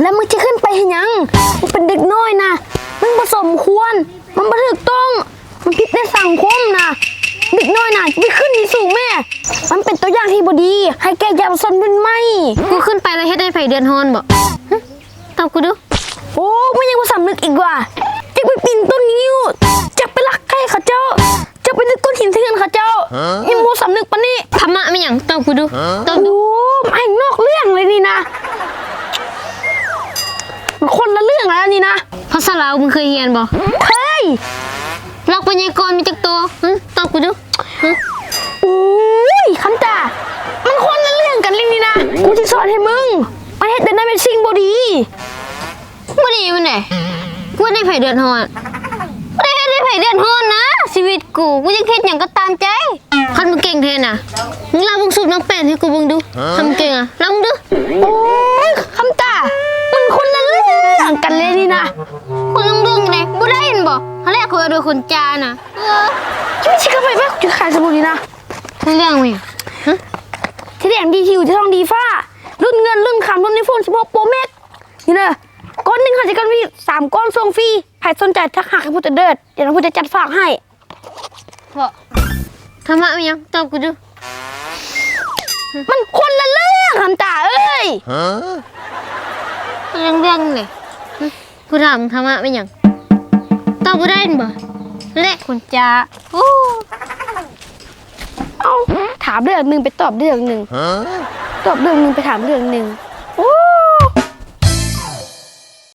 แล้วมึงจะขึ้นไปเห็นยังมึงเป็นเด็กน้อยนะมึงผสมควร มันบ่ถูกต้องมันผิดในสังคมนะเด็กน้อยนะจะไปขึ้นที่สูงแม่ มันเป็นตัวอย่างที่บดี ให้แกอยาผสมเป็นไม่กูขึ้นไปแล้วเฮ็ดให้ไผเดือนฮอนบ่หึตอบกูดู โอ้ไม่ยังมาสำนึกอีกว่าจะไปปีนต้นนิ้วจะไปลักไก่เขาเจ้า จะไปดึกก้อนหินที่เงินเขาเจ้ายังมัวสำนึกปะนี่ธรรมะไม่หยังตอบกูดูตอบโอ้ดูไม่นอกเรื่องเลยนี่นะ มันคนละเรื่องแล้วนี่นะภาษาลาวมึงเคยเรียนบ่เฮ้ยลอกปัญญากรมีจักตัวหึตอบกูดูหึโอ้ยคำตามันคนละเรื่องกันเลยนี่นะกูจะสอนให้มึงมันเฮ็ดแต่นั่นเป็นสิ่งบดีบ่ดีมันไหนกูได้ไผเดือนฮอนบ่ได้เฮ็ดให้ไผเดือนฮอนนะ ชีวิตกูกูยังเฮ็ดหยังก็ตามใจคันมึงเก่งแท้น่ะมึงลามึงสูบน้ำแป้นให้กูเบิ่ บ่ได้เห็นบ่เขาเรียกคนโดยคนจาน่ะเออจะไม่ใช่กาแฟแม่กูจะขายสบู่นี่นะเรื่องมั้ยฮะที่แดงดีทิวจะทองดีฟ้า รุ่นเงินรุ่นคำรุ่นในโฟน16 Pro Max นี่เนอะก้อนหนึ่งค่ะจะกันพี่สามก้อนส่งฟรีใครสนใจทักหาให้ผู้จะเดิดเดี๋ยวเราผู้จะจัดฝากให้บ่ธรรมะมีหยังตอบกูดูมันคนละเรื่องคำตาเอ้ยเรื่องเรื่องเลยหึกูถามธรรมะมีหยัง ตอบบ่ได้บ่เละคนจาโอ้เอาถามเรื่องหนึ่งไปตอบเรื่องหนึ่ง ตอบเรื่องหนึ่งไปถามเรื่องหนึ่ง